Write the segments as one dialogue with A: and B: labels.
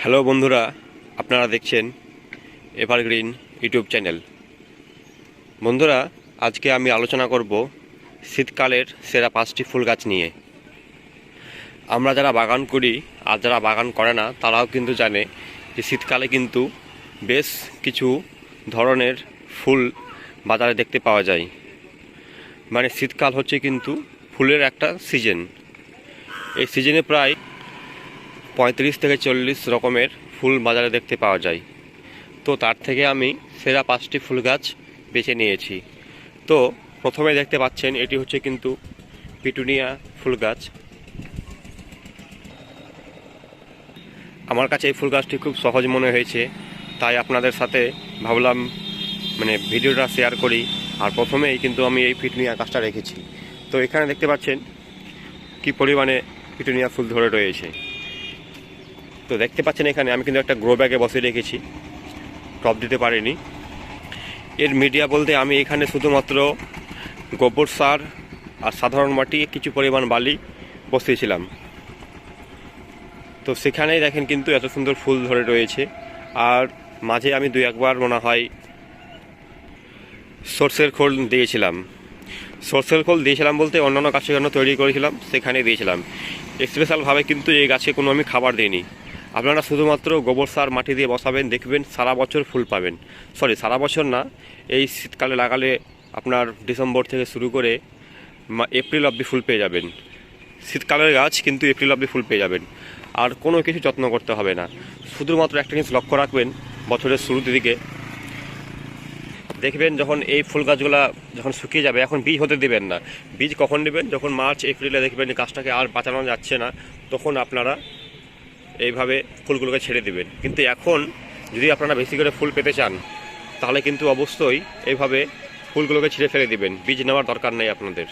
A: Hello বন্ধুরা, আপনারা দেখছেন এভারগ্রিন ইউটিউব চ্যানেল। বন্ধুরা, আজকে আমি আলোচনা করব শীতকালের সেরা পাঁচটি ফুল গাছ নিয়ে। আমরা যারা বাগান করি, আর যারা বাগান করে না, তারাও কিন্তু জানে যে শীতকালে কিন্তু বেশ কিছু ধরনের ফুল বাজারে দেখতে পাওয়া যায়। মানে শীতকাল হচ্ছে কিন্তু ফুলের একটা সিজন। এই সিজনে প্রায় পঁয়ত্রিশ থেকে চল্লিশ রকমের ফুল বাজারে দেখতে পাওয়া যায়। তো তার থেকে আমি সেরা পাঁচটি ফুল গাছ বেছে নিয়েছি। তো প্রথমে দেখতে পাচ্ছেন, এটি হচ্ছে কিন্তু পিটুনিয়া ফুল গাছ। আমার কাছে এই ফুল গাছটি খুব সহজ মনে হয়েছে, তাই আপনাদের সাথে ভাবলাম মানে ভিডিওটা শেয়ার করি। আর প্রথমেই কিন্তু আমি এই পিটুনিয়া গাছটা রেখেছি। তো এখানে দেখতে পাচ্ছেন কি পরিমাণে পিটুনিয়া ফুল ধরে রয়েছে। তো দেখতে পাচ্ছেন এখানে, আমি কিন্তু একটা গ্রো ব্যাগে বসে রেখেছি। টপ দিতে পারিনি। এর মিডিয়া বলতে আমি এখানে শুধুমাত্র গোবর সার আর সাধারণ মাটি, কিছু পরিমাণ বালি বসিয়েছিলাম। তো সেখানেই দেখেন কিন্তু এত সুন্দর ফুল ধরে রয়েছে। আর মাঝে আমি দুই একবার মনে হয় সর্ষের খোল দিয়েছিলাম। সর্ষের খোল দিয়েছিলাম বলতে অন্যান্য গাছের জন্য তৈরি করেছিলাম সেখানে দিয়েছিলাম। স্পেশালভাবে কিন্তু এই গাছে কোনো আমি খাবার দিইনি। আপনারা শুধুমাত্র গোবর সার মাটি দিয়ে বসাবেন, দেখবেন সারা বছর ফুল পাবেন। সরি সারা বছর না, এই শীতকালে লাগালে আপনার ডিসেম্বর থেকে শুরু করে এপ্রিল অবধি ফুল পেয়ে যাবেন। শীতকালের গাছ কিন্তু এপ্রিল অবধি ফুল পেয়ে যাবেন। আর কোনো কিছু যত্ন করতে হবে না। শুধুমাত্র একটা জিনিস লক্ষ্য রাখবেন বছরের শুরুর দিকে। দেখবেন যখন এই ফুল গাছগুলা যখন শুকিয়ে যাবে, এখন বীজ হতে দিবেন না। বীজ কখন নেবেন যখন মার্চ, এপ্রিলে দেখবেন গাছটাকে আর বাঁচানো যাচ্ছে না, তখন আপনারা এইভাবে ফুলগুলোকে ছেড়ে দিবেন। কিন্তু এখন যদি আপনারা বেশি করে ফুল পেতে চান, তাহলে কিন্তু অবশ্যই এইভাবে ফুলগুলোকে ছিঁড়ে ফেলে দিবেন। বীজ নেওয়ার দরকার নেই আপনাদের।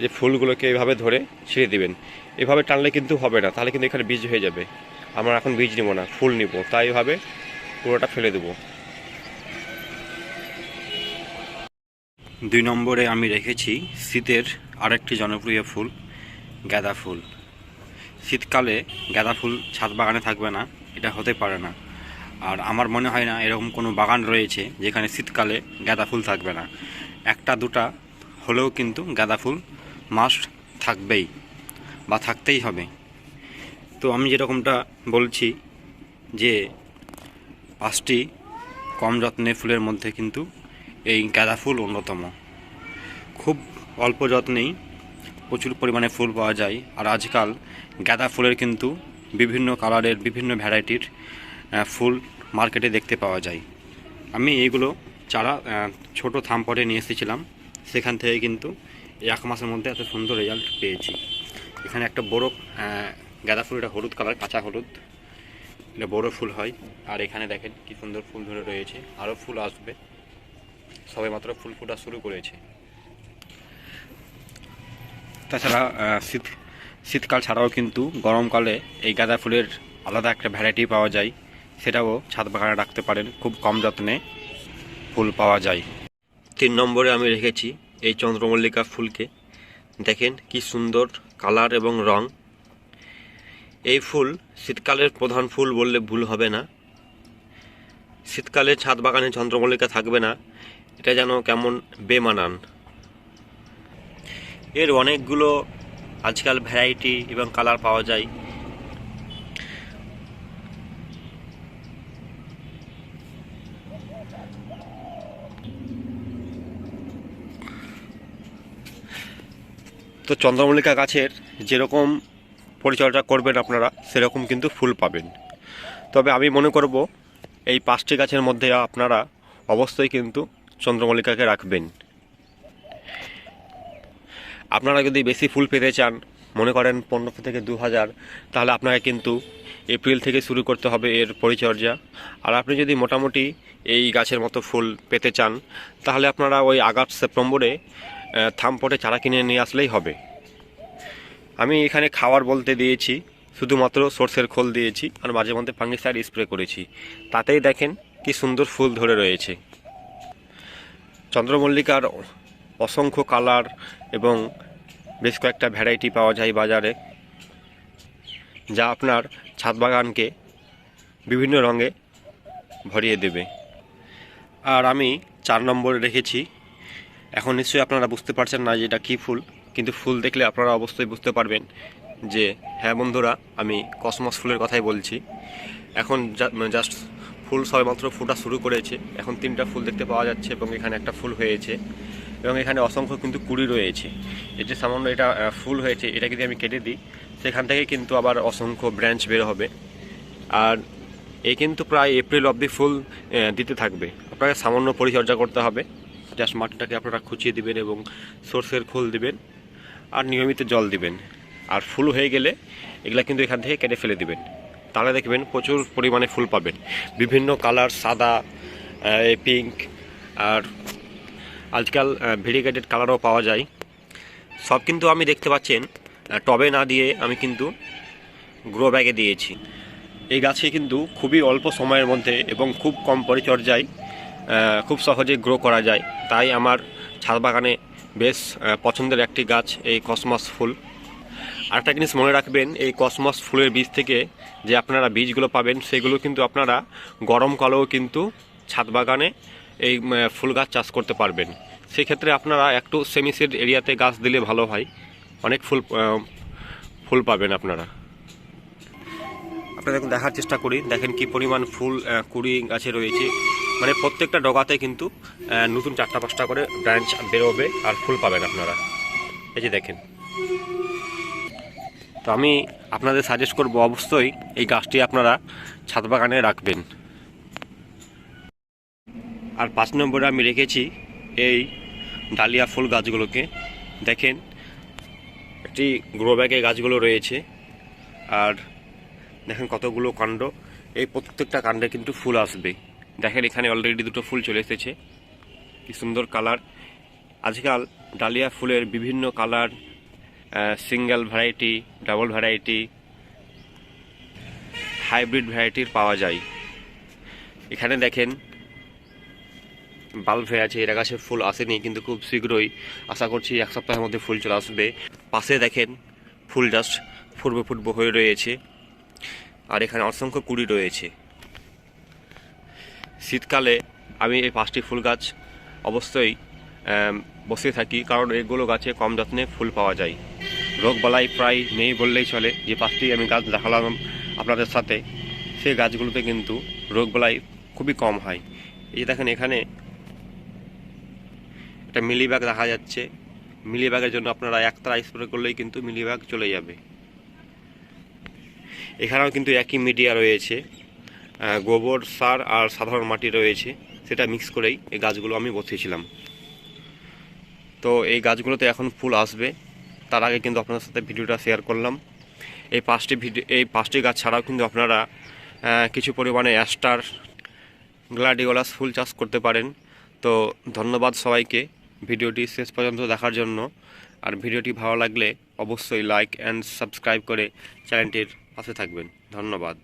A: যে ফুলগুলোকে এইভাবে ধরে ছিঁড়ে দিবেন। এভাবে টানলে কিন্তু হবে না, তাহলে কিন্তু এখানে বীজ হয়ে যাবে। আমরা এখন বীজ নিব না, ফুল নিব। তাই এইভাবে পুরোটা ফেলে দেবো। দুই নম্বরে আমি রেখেছি শীতের আরেকটি জনপ্রিয় ফুল, গাঁদা ফুল। শীতকালে গাঁদা ফুল ছাদ বাগানে থাকবে না, এটা হতে পারে না। আর আমার মনে হয় না এরকম কোনো বাগান রয়েছে যেখানে শীতকালে গাঁদা ফুল থাকবে না। একটা দুটা হলেও কিন্তু গাঁদা ফুল মাস্ট থাকবেই বা থাকতেই হবে। তো আমি যেরকমটা বলছি যে পাঁচটি কম যত্নে ফুলের মধ্যে কিন্তু এই গাঁদা ফুল অন্যতম। খুব অল্প যত্নেই প্রচুর পরিমাণে ফুল পাওয়া যায়। আর আজকাল গাঁদা ফুলের কিন্তু বিভিন্ন কালারের, বিভিন্ন ভ্যারাইটির ফুল মার্কেটে দেখতে পাওয়া যায়। আমি এইগুলো চারা ছোট থামপটে নিয়ে এসেছিলাম। সেখান থেকে কিন্তু এক মাসের মধ্যে এত সুন্দর রেজাল্ট পেয়েছি। এখানে একটা বড় গাঁদা ফুল, এটা হলুদ কালার, কাঁচা হলুদ। এটা বড় ফুল হয়। আর এখানে দেখেন কি সুন্দর ফুল ধরে রয়েছে। আরও ফুল আসবে। সবে মাত্র ফুল ফোটা শুরু করেছে। তাছাড়া শীত, শীতকাল ছাড়াও কিন্তু গরমকালে এই গাঁদা ফুলের আলাদা একটা ভ্যারাইটি পাওয়া যায়। সেটাও ছাদ বাগানে রাখতে পারেন, খুব কম যত্নে ফুল পাওয়া যায়। তিন নম্বরে আমি রেখেছি এই চন্দ্রমল্লিকা ফুলকে। দেখেন কি সুন্দর কালার এবং রং। এই ফুল শীতকালের প্রধান ফুল বললে ভুল হবে না। শীতকালে ছাদ বাগানে চন্দ্রমল্লিকা থাকবে না। এটা যেন কেমন বেমানান। এর অনেকগুলো আজকাল ভ্যারাইটি এবং কালার পাওয়া যায়। তো চন্দ্রমল্লিকা গাছের যেরকম পরিচর্যা করবেন আপনারা, সেরকম কিন্তু ফুল পাবেন। তবে আমি মনে করব, এই পাঁচটি গাছের মধ্যে আপনারা অবশ্যই কিন্তু চন্দ্রমল্লিকাকে রাখবেন। আপনারা যদি বেশি ফুল পেতে চান, মনে করেন পনেরোশো থেকে দু হাজার, তাহলে আপনাকে কিন্তু এপ্রিল থেকে শুরু করতে হবে এর পরিচর্যা। আর আপনি যদি মোটামুটি এই গাছের মতো ফুল পেতে চান, তাহলে আপনারা ওই আগস্ট, সেপ্টেম্বরে থামপটে চারা কিনে নিয়ে আসলেই হবে। আমি এখানে খাওয়ার বলতে দিয়েছি, শুধুমাত্র সর্ষের খোল দিয়েছি আর মাঝে মধ্যে ফাঙ্গিসাইড স্প্রে করেছি। তাতেই দেখেন কি সুন্দর ফুল ধরে রয়েছে। চন্দ্রমল্লিকার অসংখ্য কালার এবং বেশ কয়েকটা ভ্যারাইটি পাওয়া যায় বাজারে, যা আপনার ছাদ বাগানকে বিভিন্ন রঙে ভরিয়ে দেবে। আর আমি চার নম্বরে রেখেছি। এখন নিশ্চয়ই আপনারা বুঝতে পারছেন না যে এটা কী ফুল, কিন্তু ফুল দেখলে আপনারা অবশ্যই বুঝতে পারবেন যে হ্যাঁ বন্ধুরা, আমি কসমস ফুলের কথাই বলছি। এখন জাস্ট ফুল সবেমাত্র ফুটা শুরু করেছে। এখন তিনটা ফুল দেখতে পাওয়া যাচ্ছে এবং এখানে একটা ফুল হয়েছে। এবং এখানে অসংখ্য কিন্তু কুড়ি রয়েছে। এই যে সামান্য এটা ফুল হয়েছে, এটা যদি আমি কেটে দিই, সেখান থেকে কিন্তু আবার অসংখ্য ব্রাঞ্চ বের হবে। আর এ কিন্তু প্রায় এপ্রিল অবধি ফুল দিতে থাকবে। আপনাকে সামান্য পরিচর্যা করতে হবে। জাস্ট মাটিটাকে আপনারা খুঁচিয়ে দিবেন এবং সর্ষের খোল দিবেন আর নিয়মিত জল দিবেন। আর ফুল হয়ে গেলে এগুলা কিন্তু এখান থেকে কেটে ফেলে দিবেন। তাহলে দেখবেন প্রচুর পরিমাণে ফুল পাবেন। বিভিন্ন কালার সাদা পিঙ্ক আর আজকাল ভেরিগেটেড কালারও পাওয়া যায়। সব কিন্তু আমি দেখতে পাচ্ছেন টবে না দিয়ে আমি কিন্তু গ্রো ব্যাগে দিয়েছি। এই গাছে কিন্তু খুবই অল্প সময়ের মধ্যে এবং খুব কম পরিচর্যায় খুব সহজে গ্রো করা যায়। তাই আমার ছাদ বাগানে বেশ পছন্দের একটি গাছ এই কসমস ফুল। আরেকটা জিনিস মনে রাখবেন, এই কসমস ফুলের বীজ থেকে যে আপনারা বীজগুলো পাবেন, সেগুলো কিন্তু আপনারা গরমকালেও কিন্তু ছাদ বাগানে এই ফুল গাছ চাষ করতে পারবেন। সেক্ষেত্রে আপনারা একটু সেমিসেড এরিয়াতে গাছ দিলে ভালো হয়। অনেক ফুল ফুল পাবেন আপনারা। আপনাদের দেখার চেষ্টা করি। দেখেন কি পরিমাণ ফুল কুড়ি গাছে রয়েছে। মানে প্রত্যেকটা ডগাতে কিন্তু নতুন চারটা পাঁচটা করে ব্রাঞ্চ বেরোবে আর ফুল পাবেন আপনারা। এই যে দেখেন। তো আমি আপনাদের সাজেস্ট করব অবশ্যই এই গাছটি আপনারা ছাদ বাগানে রাখবেন। আর পাঁচ নম্বরে আমি রেখেছি এই ডালিয়া ফুল গাছগুলোকে। দেখেন, একটি গ্রো ব্যাগে গাছগুলো রয়েছে। আর দেখেন কতগুলো কাণ্ড। এই প্রত্যেকটা কাণ্ডে কিন্তু ফুল আসবে। দেখেন, এখানে অলরেডি দুটো ফুল চলে এসেছে। কি সুন্দর কালার আজকাল ডালিয়া ফুলের বিভিন্ন colour single variety double variety hybrid ভ্যারাইটির পাওয়া যায়। এখানে দেখেন বাল্ব হয়ে আছে, এর গাছে ফুল আসেনি, কিন্তু খুব শীঘ্রই আশা করছি এক সপ্তাহের মধ্যে ফুল চলে আসবে। পাশে দেখেন ফুল জাস্ট ফুটবো ফুটবো হয়ে রয়েছে, আর এখানে অসংখ্য কুড়ি রয়েছে। শীতকালে আমি এই পাঁচটি ফুল গাছ অবশ্যই বসে থাকি, কারণ এগুলো গাছে কম যত্নে ফুল পাওয়া যায়। রোগবালাই প্রায় নেই বললেই চলে, যে পাঁচটি আমি গাছ দেখালাম আপনাদের সাথে, সেই গাছগুলোতে কিন্তু রোগবালাই খুবই কম হয়। এই দেখেন এখানে একটা মিলিবাগ দেখা যাচ্ছে। মিলিবাগের জন্য আপনারা একতারা স্প্রে করলেই কিন্তু মিলিবাগ চলে যাবে। এখানেও কিন্তু একই মিডিয়া রয়েছে। গোবর, সার আর সাধারণ মাটি রয়েছে। সেটা মিক্স করেই এই গাছগুলো আমি বসিয়েছিলাম। তো এই গাছগুলোতে এখন ফুল আসবে। তার আগে কিন্তু আপনাদের সাথে ভিডিওটা শেয়ার করলাম। এই পাঁচটি ভিডিও এই পাঁচটি গাছ ছাড়াও কিন্তু আপনারা কিছু পরিমাণে অ্যাস্টার গ্লাডিওলাস ফুল চাষ করতে পারেন। তো ধন্যবাদ সবাইকে। ভিডিওটি শেষ পর্যন্ত দেখার জন্য। আর ভিডিওটি ভালো লাগলে অবশ্যই লাইক অ্যান্ড সাবস্ক্রাইব করে চ্যানেলটির পাশে থাকবেন। ধন্যবাদ।